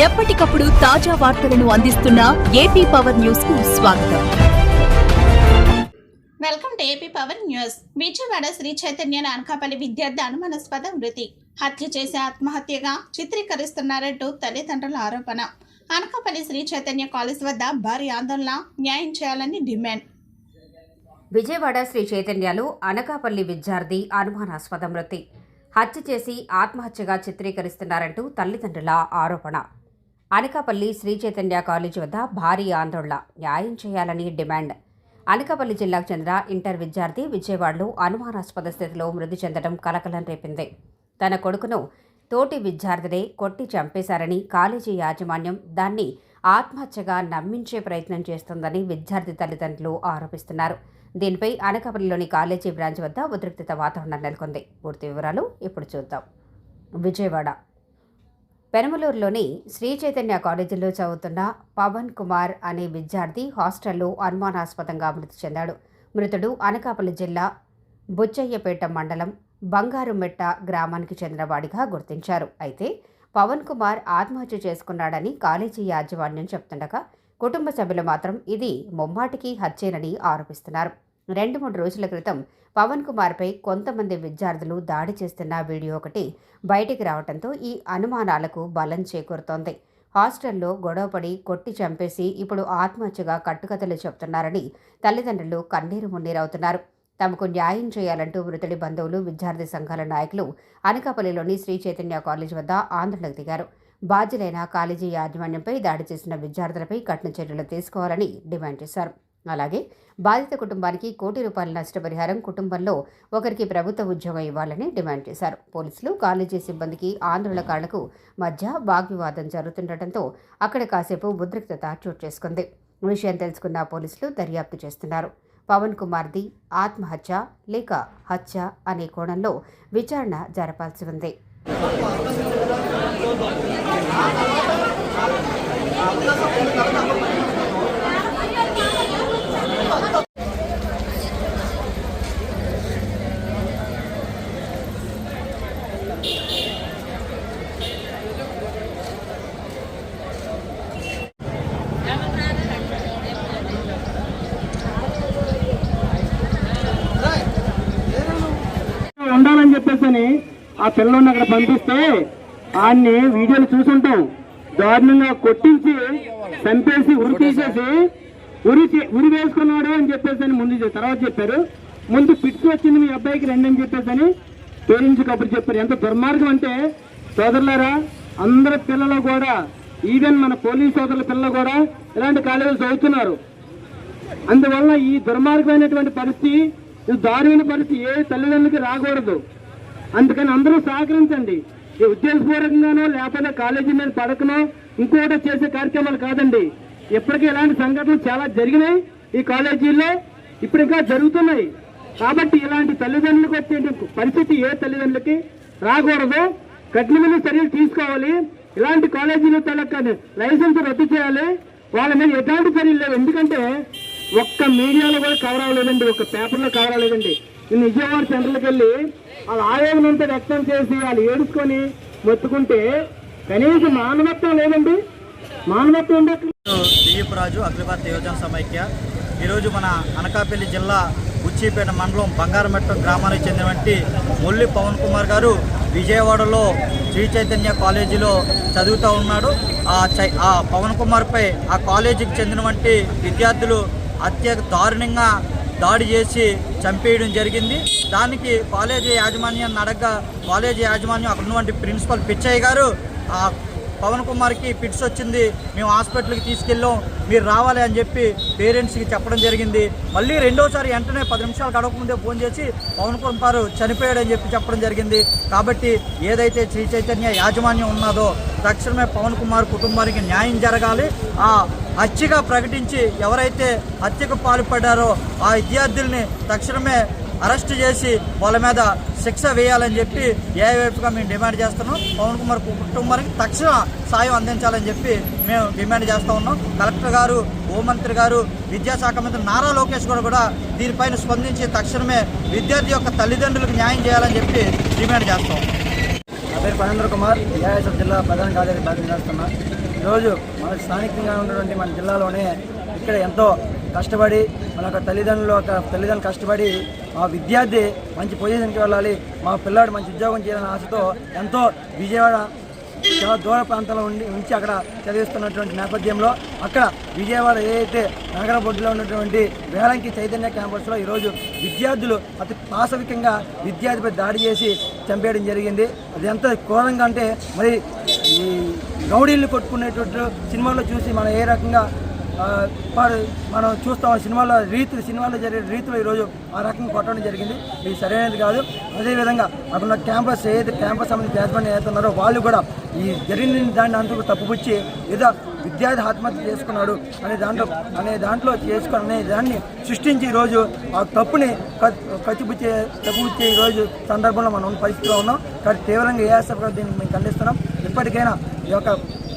ఎప్పటికప్పుడు తాజా వార్తలను అందిస్తున్న ఏపీ పవర్ న్యూస్కు స్వాగతం. Welcome to AP power news. Vijayawada Sri Chaitanya Anakapalli విద్యార్థి అనుమానాస్పద మృతి. హత్య చేసి ఆత్మహత్యగా చిత్రీకరిస్తున్నారంటూ తల్లిదండ్రుల ఆరోపణ. అనకాపల్లి శ్రీ చైతన్య కాలేజ్ వద్ద భారీ ఆందోళన న్యాయం చేయాలని డిమాండ్. విజయవాడ శ్రీ చైతన్యలో అనకాపల్లి విద్యార్థి అనుమానాస్పద మృతి. హత్య చేసి ఆత్మహత్యగా చిత్రీకరిస్తున్నారంటూ తల్లిదండ్రుల ఆరోపణ. అనకాపల్లి శ్రీ చైతన్య కాలేజీ వద్ద భారీ ఆందోళన. న్యాయం చేయాలని డిమాండ్. అనకాపల్లి జిల్లాకు చెందిన ఇంటర్ విద్యార్థి విజయవాడలో అనుమానాస్పద స్థితిలో మృతి చెందడం కలకలం రేపింది. తన కొడుకును తోటి విద్యార్థినే కొట్టి చంపేశారని కాలేజీ యాజమాన్యం దాన్ని ఆత్మహత్యగా నమ్మించే ప్రయత్నం చేస్తోందని విద్యార్థి తల్లిదండ్రులు ఆరోపిస్తున్నారు. దీనిపై అనకాపల్లిలోని కాలేజీ బ్రాంచ్ వద్ద ఉద్రిక్తత వాతావరణం నెలకొంది. పూర్తి వివరాలు ఇప్పుడు చూద్దాం. విజయవాడ. పెనమలూరులోని శ్రీ చైతన్య కాలేజీలో చదువుతున్న పవన్ కుమార్ అనే విద్యార్థి హాస్టల్లో అనుమానాస్పదంగా మృతి చెందాడు. మృతుడు అనకాపల్లి జిల్లా బుచ్చయ్యపేట మండలం బంగారుమెట్ట గ్రామానికి చెందినవాడిగా గుర్తించారు. అయితే పవన్ కుమార్ ఆత్మహత్య చేసుకున్నాడని కాలేజీ యాజమాన్యం చెప్తుండగా కుటుంబ సభ్యులు మాత్రం ఇది ముమ్మాటికి హత్యేనని ఆరోపిస్తున్నారు. రెండు మూడు రోజుల క్రితం పవన్ కుమార్పై కొంతమంది విద్యార్థులు దాడి చేస్తున్న వీడియో ఒకటి బయటికి రావడంతో ఈ అనుమానాలకు బలం చేకూరుతోంది. హాస్టల్లో గొడవపడి కొట్టి చంపేసి ఇప్పుడు ఆత్మహత్యగా కట్టుకథలు చెప్తున్నారని తల్లిదండ్రులు కన్నీరు మున్నీరవుతున్నారు. తమకు న్యాయం చేయాలంటూ మృతుడి బంధువులు విద్యార్థి సంఘాల నాయకులు అనకాపల్లిలోని శ్రీ చైతన్య కాలేజ్ వద్ద ఆందోళనకు దిగారు. బాధ్యులైన కాలేజీ యాజమాన్యంపై దాడి చేసిన విద్యార్థులపై కఠిన చర్యలు తీసుకోవాలని డిమాండ్ చేశారు. అలాగే బాధిత కుటుంబానికి కోటి రూపాయల నష్టపరిహారం కుటుంబంలో ఒకరికి ప్రభుత్వ ఉద్యోగం ఇవ్వాలని డిమాండ్ చేశారు. పోలీసులు కాలేజీ సిబ్బందికి ఆందోళనకారులకు మధ్య వాగ్వివాదం జరుగుతుండటంతో అక్కడ కాసేపు ఉద్రిక్తత చోటు చేసుకుంది. విషయం తెలుసుకున్న పోలీసులు దర్యాప్తు చేస్తున్నారు. పవన్ కుమార్ది ఆత్మహత్య లేక హత్య అనే కోణంలో విచారణ జరపాల్సి ఉంది ఉండాలని చెప్పేసి ఆ పిల్లల్ని అక్కడ పంపిస్తే ఆయన్ని వీడియోలు చూసుంటాం. దారుణంగా కొట్టించి చంపేసి ఉరి తీసేసి ఉరి ఉరి వేసుకున్నాడు అని చెప్పేసి అని ముందు తర్వాత చెప్పారు. ముందు పిట్స్ వచ్చింది మీ అబ్బాయికి రండి అని చెప్పేసి అని పేరెంట్స్ కబురు చెప్పారు. ఎంత దుర్మార్గం అంటే సోదరులారా అందరి పిల్లలు కూడా ఈవెన్ మన పోలీస్ సోదరుల పిల్లలు కూడా ఇలాంటి కాలేజీలు చదువుతున్నారు. అందువల్ల ఈ దుర్మార్గమైనటువంటి పరిస్థితి దారుణ పరిస్థితి ఏ తల్లిదండ్రులకి రాకూడదు. అందుకని అందరూ సహకరించండి. ఉద్దేశపూర్వకంగానో లేకపోతే కాలేజీ మీద పడకనో ఇంకోటి చేసే కార్యక్రమాలు కాదండి. ఇప్పటికీ ఇలాంటి సంఘటనలు చాలా జరిగినాయి ఈ కాలేజీల్లో ఇప్పుడు ఇంకా జరుగుతున్నాయి. కాబట్టి ఇలాంటి తల్లిదండ్రులకు వచ్చే పరిస్థితి ఏ తల్లిదండ్రులకి రాకూడదు. కఠినమైన చర్యలు తీసుకోవాలి. ఇలాంటి కాలేజీలు తలక లైసెన్స్ రద్దు చేయాలి. వాళ్ళ మీద ఎలాంటి చర్యలు లేవు. ఎందుకంటే ఒక్క మీడియాలో కూడా కవర్ అవ్వలేదండి ఒక్క పేపర్లో కవర్ అవ్వలేదండి. నేను విజయవాడ సెంటర్కి వెళ్ళి వాళ్ళ ఆవేదన అంతా వ్యక్తం చేసి వాళ్ళు ఏడుచుకొని మొత్తుకుంటే కనీసం మానవత్వం లేదండి. మానవత్వం ఉండట్లేదు. దిలీప్ రాజు అఖిల యువజన సమైక్య. ఈరోజు మన అనకాపల్లి జిల్లా ఉచ్చిపేట మండలం బంగారమెట్ట గ్రామానికి చెందినటువంటి మొల్లి పవన్ కుమార్ గారు విజయవాడలో శ్రీ చైతన్య కాలేజీలో చదువుతూ ఉన్నాడు. ఆ చై ఆ పవన్ కుమార్పై ఆ కాలేజీకి చెందినటువంటి విద్యార్థులు అత్య దారుణంగా దాడి చేసి చంపేయడం జరిగింది. దానికి కాలేజీ యాజమాన్యాన్ని అడగగా కాలేజీ యాజమాన్యం అక్కడ ఉన్నటువంటి ప్రిన్సిపల్ పిచ్చయ్య గారు ఆ పవన్ కుమార్కి పిట్స్ వచ్చింది. మేము హాస్పిటల్కి తీసుకెళ్ళాం. మీరు రావాలి అని చెప్పి పేరెంట్స్కి చెప్పడం జరిగింది. మళ్ళీ రెండోసారి వెంటనే పది నిమిషాలు గడవకముందే ఫోన్ చేసి పవన్ కుమార్ చనిపోయాడని చెప్పి చెప్పడం జరిగింది. కాబట్టి ఏదైతే శ్రీ చైతన్య యాజమాన్యం ఉన్నదో తక్షణమే పవన్ కుమార్ కుటుంబానికి న్యాయం జరగాలి. ఆ హత్యగా ప్రకటించి ఎవరైతే హత్యకు పాల్పడ్డారో ఆ విద్యార్థుల్ని తక్షణమే అరెస్ట్ చేసి వాళ్ళ మీద శిక్ష వేయాలని చెప్పి ఏవైపుగా మేము డిమాండ్ చేస్తున్నాం. పవన్ కుమార్ కుటుంబానికి తక్షణ సాయం అందించాలని చెప్పి మేము డిమాండ్ చేస్తూ ఉన్నాం. కలెక్టర్ గారు హోంమంత్రి గారు విద్యాశాఖ మంత్రి నారా లోకేష్ గారు కూడా దీనిపైన స్పందించి తక్షణమే విద్యార్థి యొక్క తల్లిదండ్రులకు న్యాయం చేయాలని చెప్పి డిమాండ్ చేస్తాం నా పేరు పనేంద్ర కుమార్. ఏఐఎస్ఎఫ్ జిల్లా ప్రధాన కార్యదర్శి బాధ్యత చేస్తున్నా. ఈరోజు మన స్థానికంగా ఉన్నటువంటి మన జిల్లాలోనే ఇక్కడ ఎంతో కష్టపడి మన యొక్క తల్లిదండ్రులు ఒక తల్లిదండ్రులు కష్టపడి మా విద్యార్థి మంచి పొజిషన్కి వెళ్ళాలి మా పిల్లాడు మంచి ఉద్యోగం చేయాలనే ఆశతో ఎంతో విజయవాడ చాలా దూర ప్రాంతంలో ఉండి ఉంచి అక్కడ చదివిస్తున్నటువంటి నేపథ్యంలో అక్కడ విజయవాడ ఏదైతే నగర బొడ్డులో ఉన్నటువంటి వేలంకి చైతన్య క్యాంపస్లో ఈరోజు విద్యార్థులు అతి పాశవికంగా విద్యార్థిపై దాడి చేసి చంపేయడం జరిగింది. అది ఎంత ఘోరంగా అంటే మరి ఈ రౌడీలు కొట్టుకునేటట్టు సినిమాల్లో చూసి మనం ఏ రకంగా వారు మనం చూస్తాం సినిమాలో రీతులు సినిమాలో జరిగే రీతులు ఈరోజు ఆ రకంగా కొట్టడం జరిగింది. ఇది సరైనది కాదు. అదేవిధంగా అక్కడ క్యాంపస్ ఏదైతే క్యాంపస్ సంబంధించి యాజమాన్యం ఏదైతే ఉన్నారో వాళ్ళు కూడా ఈ జరిగిన దాన్ని అంతా తప్పుపుచ్చి ఏదో విద్యార్థి ఆత్మహత్య చేసుకున్నాడు అనే దాంట్లో అనే దాంట్లో చేసుకుని అనే దాన్ని సృష్టించి ఈరోజు ఆ తప్పుని కచ్చిపుచ్చే తప్పుపుచ్చే ఈరోజు సందర్భంలో మనం పరిస్థితిలో ఉన్నాం. కానీ తీవ్రంగా ఏఎస్ఎఫ్ దీన్ని మేము ఖండిస్తున్నాం. ఇప్పటికైనా ఈ యొక్క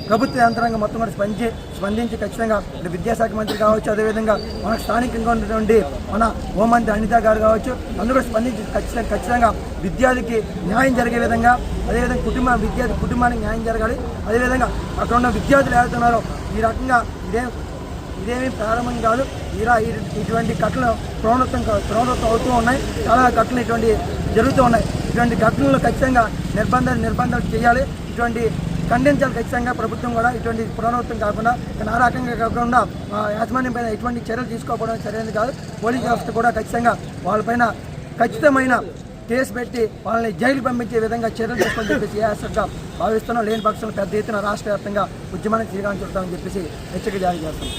ప్రభుత్వ యంత్రాంగం మొత్తం కూడా స్పందించి స్పందించి ఖచ్చితంగా అంటే విద్యాశాఖ మంత్రి కావచ్చు అదేవిధంగా మనకు స్థానికంగా ఉన్నటువంటి మన హోంమంత్రి అనిత గారు కావచ్చు అందరూ కూడా స్పందించి ఖచ్చితంగా ఖచ్చితంగా విద్యార్థికి న్యాయం జరిగే విధంగా అదేవిధంగా కుటుంబ విద్యార్థి కుటుంబానికి న్యాయం జరగాలి. అదేవిధంగా అక్కడ ఉన్న విద్యార్థులు ఏదైతున్నారో ఈ రకంగా ఇదే ఇదేమీ ప్రారంభం కాదు. ఇలా ఇటువంటి ఘటనలు ప్రవృత్తం ప్రవృత్తం అవుతూ ఉన్నాయి. చాలా ఘటనలు ఇటువంటి జరుగుతూ ఉన్నాయి. ఇటువంటి ఘటనలు ఖచ్చితంగా నిర్బంధాలు నిర్బంధాలు చేయాలి. ఇటువంటి ఖండించాలి ఖచ్చితంగా ప్రభుత్వం కూడా ఇటువంటి పునరావృతం కాకుండా నారాకంగా రకంగా కాకుండా యాజమాన్యం పైన ఎటువంటి చర్యలు తీసుకోకపోవడం సరైనది కాదు. పోలీస్ వ్యవస్థ కూడా ఖచ్చితంగా వాళ్ళపైన ఖచ్చితమైన కేసు పెట్టి వాళ్ళని జైలు పంపించే విధంగా చర్యలు తీసుకొని చెప్పేసి ఏఎస్ఎఫ్గా భావిస్తున్నాం. లేని పక్షంలో పెద్ద ఎత్తున రాష్ట్ర వ్యాప్తంగా ఉద్యమానికి శ్రీకారం చుడతామని చెప్పేసి హెచ్చరిక జారీ చేస్తున్నాం.